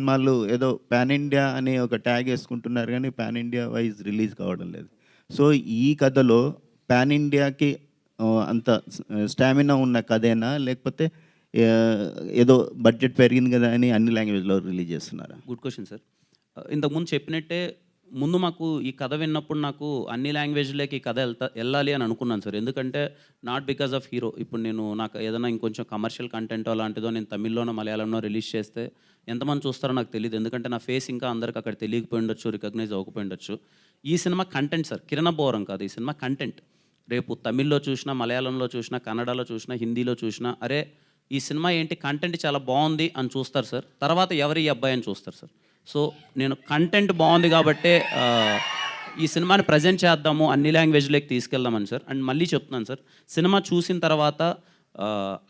సినిమాలు ఏదో pan India అనే ఒక ట్యాగ్ వేసుకుంటున్నారు కానీ పాన్ ఇండియా వైజ్ రిలీజ్ కావడం లేదు. సో ఈ కథలో పాన్ ఇండియాకి అంత స్టామినా ఉన్న కథేనా? లేకపోతే ఏదో బడ్జెట్ పెరిగింది కదా అని అన్ని లాంగ్వేజ్లో రిలీజ్ చేస్తున్నారా? Good question sir. ఇంతకుముందు చెప్పినట్టే ముందు మాకు ఈ కథ విన్నప్పుడు నాకు అన్ని లాంగ్వేజ్లోకి ఈ కథ వెళ్తా వెళ్ళాలి అని అనుకున్నాను సార్. ఎందుకంటే నాట్ బికాస్ ఆఫ్ హీరో ఇప్పుడు నేను నాకు ఏదైనా ఇంకొంచెం కమర్షియల్ కంటెంట్ అలాంటిదో నేను తమిళ్ళోనో మలయాళంలో రిలీజ్ చేస్తే ఎంతమంది చూస్తారో నాకు తెలియదు ఎందుకంటే నా ఫేస్ ఇంకా అందరికి అక్కడ తెలియకపోయి ఉండొచ్చు రికగ్నైజ్ అవ్వకపోయి ఉండొచ్చు. ఈ సినిమా కంటెంట్ సార్. కిరణ బోరం కాదు ఈ సినిమా కంటెంట్ రేపు తమిళ్ళో చూసినా మలయాళంలో చూసినా కన్నడలో చూసినా హిందీలో చూసినా అరే ఈ సినిమా ఏంటి? కంటెంట్ చాలా బాగుంది అని చూస్తారు సార్. తర్వాత ఎవరి ఈ అబ్బాయి అని చూస్తారు సార్. సో నేను కంటెంట్ బాగుంది కాబట్టే ఈ సినిమాని ప్రజెంట్ చేద్దాము అన్ని లాంగ్వేజ్లోకి తీసుకెళ్దామని సార్. అండ్ మళ్ళీ చెప్తున్నాను సార్ సినిమా చూసిన తర్వాత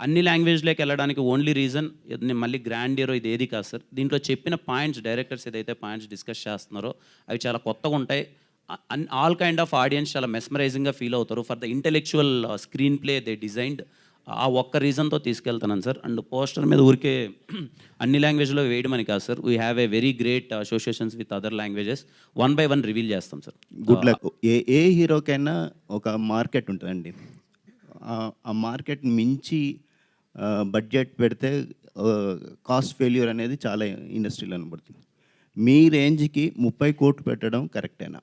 అన్ని లాంగ్వేజ్లోకి వెళ్ళడానికి ఓన్లీ రీజన్ నేను మళ్ళీ గ్రాండ్ హీరో ఇది ఏది కాదు సార్. దీంట్లో చెప్పిన పాయింట్స్ డైరెక్టర్స్ ఏదైతే పాయింట్స్ డిస్కస్ చేస్తున్నారో అవి చాలా కొత్తగా ఉంటాయి. ఆల్ కైండ్ ఆఫ్ ఆడియన్స్ చాలా మెస్మరైజింగ్గా ఫీల్ అవుతారు. For the intellectual screenplay they designed ఆ ఒక్క రీజన్తో తీసుకెళ్తున్నాను సార్. అండ్ పోస్టర్ మీద ఊరికే అన్ని లాంగ్వేజ్లో వేయడమని కాదు sir. We have a very great associations with other languages one by one reveal చేస్తాం సార్. గుడ్ లక్ ఏ ఏ హీరోకైనా ఒక మార్కెట్ ఉంటుందండి. ఆ- ఆ మార్కెట్ మించి బడ్జెట్ పెడితే కాస్ట్ ఫెయిల్యూర్ అనేది చాలా ఇండస్ట్రీలో కనబడుతుంది మీ రేంజ్కి ముప్పై కోట్లు పెట్టడం కరెక్టేనా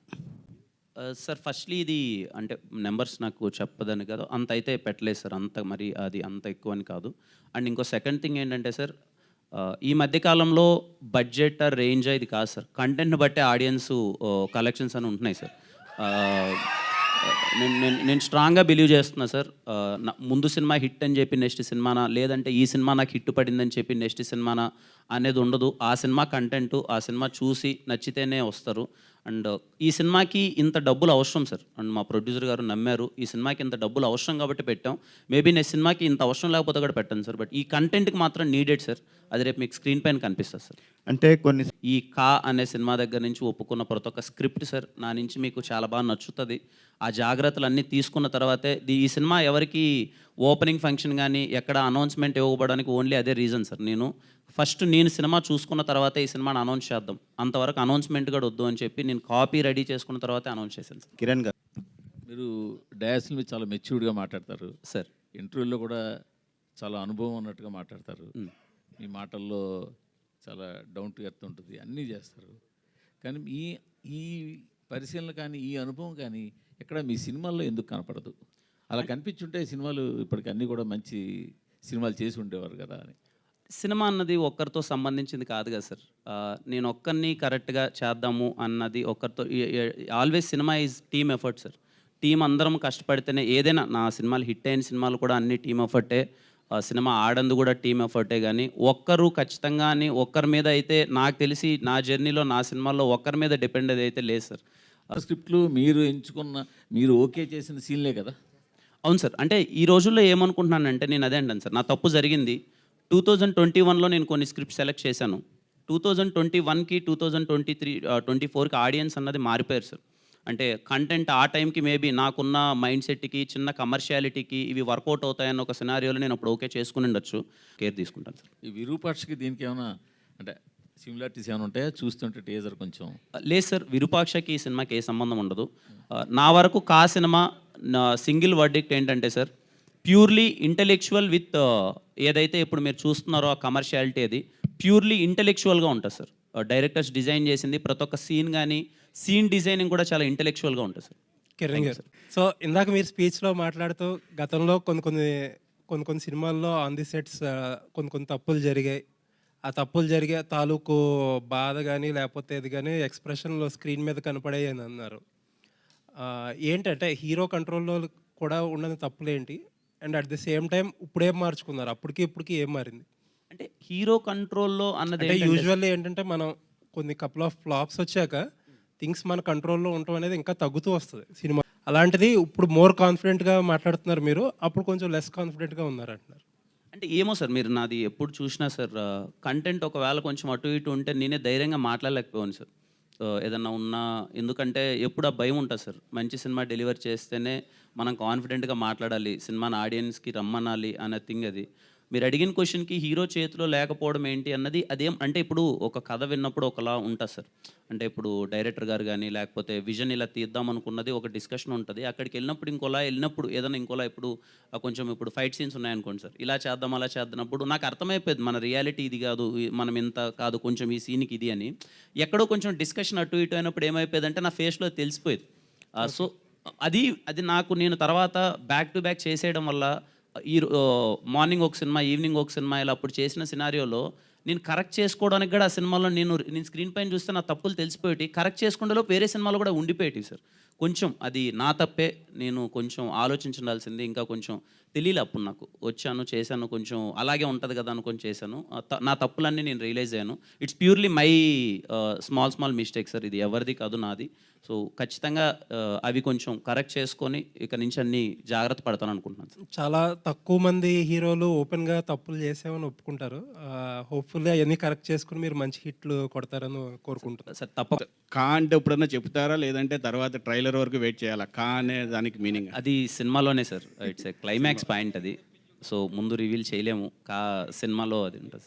సార్ ఫస్ట్లీ ఇది అంటే నెంబర్స్ నాకు చెప్పదని కాదు. అంత అయితే పెట్టలేదు సార్. అంత మరి అది అంత ఎక్కువ అని కాదు. అండ్ ఇంకో సెకండ్ థింగ్ ఏంటంటే సార్ ఈ మధ్యకాలంలో బడ్జెట్ రేంజ్ ఇది కాదు సార్. కంటెంట్ని బట్టే ఆడియన్స్ కలెక్షన్స్ అని ఉంటున్నాయి సార్. నేను నేను నేను స్ట్రాంగ్గా బిలీవ్ చేస్తున్నా సార్. నా- ముందు సినిమా హిట్ అని చెప్పి నెక్స్ట్ సినిమానా లేదంటే ఈ సినిమా నాకు హిట్ పడిందని చెప్పి నెక్స్ట్ సినిమానా అనేది ఉండదు. ఆ సినిమా కంటెంట్ ఆ సినిమా చూసి నచ్చితేనే వస్తారు. అండ్ ఈ సినిమాకి ఇంత డబ్బులు అవసరం సార్. అండ్ మా ప్రొడ్యూసర్ గారు నమ్మారు ఈ సినిమాకి ఇంత డబ్బులు అవసరం కాబట్టి పెట్టాం. మేబీ నెక్స్ట్ సినిమాకి ఇంత అవసరం లేకపోతే కూడా పెట్టాను సార్. బట్ ఈ కంటెంట్కి మాత్రం నీడెడ్ సార్. అది రేపు మీకు స్క్రీన్ పైన కనిపిస్తుంది సార్. అంటే కొన్ని ఈ కా అనే సినిమా దగ్గర నుంచి ఒప్పుకున్న ప్రతి ఒక్క స్క్రిప్ట్ సార్ నా నుంచి మీకు చాలా బాగా నచ్చుతుంది. ఆ జాగ్రత్తలు అన్నీ తీసుకున్న తర్వాతే ఈ సినిమా ఎవరికి ఓపెనింగ్ ఫంక్షన్ కానీ ఎక్కడ అనౌన్స్మెంట్ ఇవ్వబడడానికి ఓన్లీ అదే రీజన్ సార్. నేను ఫస్ట్ నేను సినిమా చూసుకున్న తర్వాతే ఈ సినిమాని అనౌన్స్ చేద్దాం. అంతవరకు అనౌన్స్మెంట్ కూడా వద్దు అని చెప్పి నేను కాపీ రెడీ చేసుకున్న తర్వాతే అనౌన్స్ చేశాను సార్. కిరణ్ గారు. మీరు డయాస్ల మీద చాలా మెచ్యూర్డ్గా మాట్లాడతారు. సార్. ఇంటర్వ్యూలో కూడా చాలా అనుభవం ఉన్నట్టుగా మాట్లాడతారు. మ్. మీ మాటల్లో చాలా డౌన్ టు ఎర్త్ ఉంటుంది. అన్నీ చేస్తారు. కానీ ఈ ఈ పరిశీలన కానీ ఈ అనుభవం కానీ ఎక్కడ మీ సినిమాల్లో ఎందుకు కనపడదు? అలా కనిపించుంటే సినిమాలు ఇప్పటికి అన్నీ కూడా మంచి సినిమాలు చేసి ఉండేవారు కదా అని. సినిమా అన్నది ఒక్కరితో సంబంధించింది కాదు కదా సార్. నేను ఒక్కరిని కరెక్ట్గా చేద్దాము అన్నది ఒక్కరితో always cinema is team effort sir. Team అందరం కష్టపడితేనే ఏదైనా నా సినిమాలు హిట్ అయిన సినిమాలు కూడా అన్ని టీమ్ ఎఫర్టే. ఆ, సినిమా ఆడంది కూడా టీమ్ ఎఫర్టే కానీ ఒక్కరు ఖచ్చితంగా అని ఒక్కరి మీద అయితే నాకు తెలిసి నా జర్నీలో నా సినిమాల్లో ఒక్కరి మీద డిపెండ్ అయితే లేదు సార్. స్క్రిప్ట్లు మీరు ఎంచుకున్న మీరు ఓకే చేసిన సీన్లే కదా? అవును సార్. అంటే ఈ రోజుల్లో ఏమనుకుంటున్నానంటే నేను అదే అంటాను సార్. నా తప్పు జరిగింది. టూ థౌజండ్ ట్వంటీ వన్లో నేను కొన్ని స్క్రిప్ట్ సెలెక్ట్ చేశాను. టూ థౌజండ్ ట్వంటీ వన్కి two thousand twenty three twenty ఫోర్కి ఆడియన్స్ అన్నది మారిపోయారు సార్. అంటే కంటెంట్ ఆ టైంకి మేబీ నాకున్న మైండ్ సెట్కి చిన్న కమర్షియాలిటీకి ఇవి వర్కౌట్ అవుతాయన్న ఒక సినారియోలో నేను అప్పుడు ఓకే చేసుకుని ఉండొచ్చు. కేర్ తీసుకుంటాను సార్. ఈ విరూపాక్షకి దీనికి ఏమైనా అంటే సిమిలారిటీస్ ఏమైనా ఉంటాయా? చూస్తుంటే టేజర్ కొంచెం. లేదు సార్ విరూపాక్షకి ఈ సినిమాకి ఏ సంబంధం ఉండదు. ఆ, నా వరకు కా సినిమా నా సింగిల్ వర్డిక్ట్ ఏంటంటే సార్ ప్యూర్లీ ఇంటెలెక్చువల్ విత్ ఏదైతే ఇప్పుడు మీరు చూస్తున్నారో ఆ కమర్షియాలిటీ అది ప్యూర్లీ ఇంటెలెక్చువల్గా ఉంటుంది సార్ డైరెక్టర్స్ డిజైన్ చేసింది ప్రతి ఒక్క సీన్ కానీ సీన్ డిజైనింగ్ కూడా చాలా ఇంటెలెక్చువల్గా ఉంటుంది సార్ కిరణ్ గారు. సో ఇందాక మీరు స్పీచ్లో మాట్లాడుతూ గతంలో కొన్ని కొన్ని కొన్ని కొన్ని సినిమాల్లో ఆన్ ది సెట్స్ కొన్ని కొన్ని తప్పులు జరిగాయి. ఆ తప్పులు జరిగే తాలూకు బాధ కానీ లేకపోతే ఇది కానీ ఎక్స్ప్రెషన్లో స్క్రీన్ మీద కనపడాయి అని అన్నారు ఏంటంటే హీరో కంట్రోల్లో కూడా ఉన్న తప్పులు ఏంటి and at the same time ఇప్పుడేం మార్చుకున్నారు. అప్పటికి ఇప్పటికి ఏం మారింది? అంటే హీరో కంట్రోల్లో అన్నది యూజువల్లీ ఏంటంటే మనం కొన్ని కపుల్ ఆఫ్ ఫ్లాప్స్ వచ్చాక థింగ్స్ మన కంట్రోల్లో ఉండటం అనేది ఇంకా తగ్గుతూ వస్తుంది సినిమా. అలాంటిది ఇప్పుడు మోర్ కాన్ఫిడెంట్గా మాట్లాడుతున్నారు మీరు. అప్పుడు కొంచెం లెస్ కాన్ఫిడెంట్గా ఉన్నారు అంటున్నారు అంటే ఏమో సార్ మీరు నాది ఎప్పుడు చూసినా సార్ కంటెంట్ ఒకవేళ కొంచెం అటు ఇటు ఉంటే నేనే ధైర్యంగా మాట్లాడలేకపోయాను సార్. ఏదన్నా ఉన్నా ఎందుకంటే ఎప్పుడు ఆ భయం ఉంటుంది సార్. మంచి సినిమా డెలివర్ చేస్తేనే మనం కాన్ఫిడెంట్గా మాట్లాడాలి సినిమాని ఆడియన్స్కి రమ్మనాలి అనే థింగ్ అది. మీరు అడిగిన క్వశ్చన్కి హీరో చేతిలో లేకపోవడం ఏంటి అన్నది అదేం అంటే ఇప్పుడు ఒక కథ విన్నప్పుడు ఒకలా ఉంటుంది సార్. అంటే ఇప్పుడు డైరెక్టర్ గారు కానీ లేకపోతే విజన్ ఇలా తీద్దాం అనుకున్నది ఒక డిస్కషన్ ఉంటుంది. అక్కడికి వెళ్ళినప్పుడు ఇంకోలా వెళ్ళినప్పుడు ఏదైనా ఇంకోలా ఇప్పుడు కొంచెం ఇప్పుడు ఫైట్ సీన్స్ ఉన్నాయనుకోండి సార్. ఇలా చేద్దాం అలా చేద్దామప్పుడు నాకు అర్థమైపోయింది మన రియాలిటీ ఇది కాదు మనం ఇంత కాదు కొంచెం ఈ సీన్కి ఇది అని. ఎక్కడో కొంచెం డిస్కషన్ అటు ఇటు అయినప్పుడు ఏమైపోయింది అంటే నా ఫేస్లో తెలిసిపోయేది. సో అది అది నాకు నేను తర్వాత బ్యాక్ టు బ్యాక్ చేసేయడం వల్ల ఈ మార్నింగ్ ఒక సినిమా ఈవినింగ్ ఒక సినిమా ఇలా అప్పుడు చేసిన సినారియోలో నేను కరెక్ట్ చేసుకోవడానికి కూడా ఆ సినిమాలో నేను నేను స్క్రీన్ పైన చూస్తే నా తప్పులు తెలిసిపోయేటి కరెక్ట్ చేసుకుంటేలో వేరే సినిమాలు కూడా ఉండిపోయేటి సార్. కొంచెం అది నా తప్పే నేను కొంచెం ఆలోచించాల్సింది ఇంకా కొంచెం తెలియలే అప్పుడు నాకు. వచ్చాను చేశాను కొంచెం అలాగే ఉంటుంది కదా అనుకొని చేశాను. నా తప్పులన్నీ నేను రియలైజ్ అయ్యాను. It's purely my small small mistake sir. ఇది ఎవరిది కాదు నాది. సో ఖచ్చితంగా అవి కొంచెం కరెక్ట్ చేసుకొని ఇక నుంచి అన్ని జాగ్రత్త పడతాను అనుకుంటున్నాను సార్. చాలా తక్కువ మంది హీరోలు ఓపెన్గా తప్పులు చేసామని ఒప్పుకుంటారు. హోప్ఫుల్గా అవన్నీ కరెక్ట్ చేసుకుని మీరు మంచి హిట్లు కొడతారని కోరుకుంటున్నాను. సార్ తప్ప కా అంటే ఎప్పుడన్నా చెప్తారా లేదంటే తర్వాత ట్రైలర్ వరకు వెయిట్ చేయాలా? కా అనే దానికి మీనింగ్. అది సినిమాలోనే sir. It's a climax point అది. సో ముందు రివీల్ చేయలేము. కా సినిమాలో అది ఉంటుంది.